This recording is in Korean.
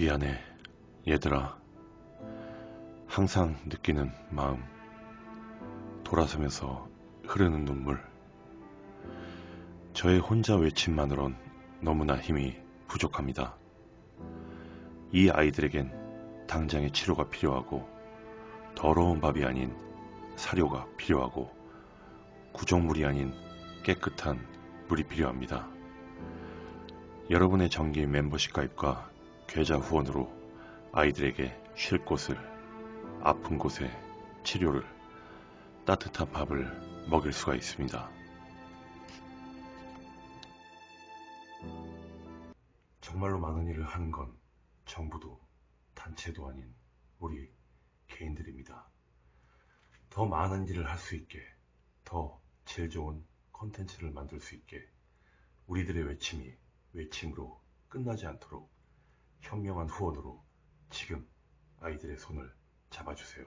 미안해, 얘들아. 항상 느끼는 마음. 돌아서면서 흐르는 눈물. 저의 혼자 외침만으론 너무나 힘이 부족합니다. 이 아이들에겐 당장의 치료가 필요하고 더러운 밥이 아닌 사료가 필요하고 구정물이 아닌 깨끗한 물이 필요합니다. 여러분의 정기 멤버십 가입과 계좌 후원으로 아이들에게 쉴 곳을, 아픈 곳에 치료를, 따뜻한 밥을 먹일 수가 있습니다. 정말로 많은 일을 하는 건 정부도 단체도 아닌 우리 개인들입니다. 더 많은 일을 할 수 있게, 더 제일 좋은 컨텐츠를 만들 수 있게 우리들의 외침이 외침으로 끝나지 않도록 현명한 후원으로 지금 아이들의 손을 잡아주세요.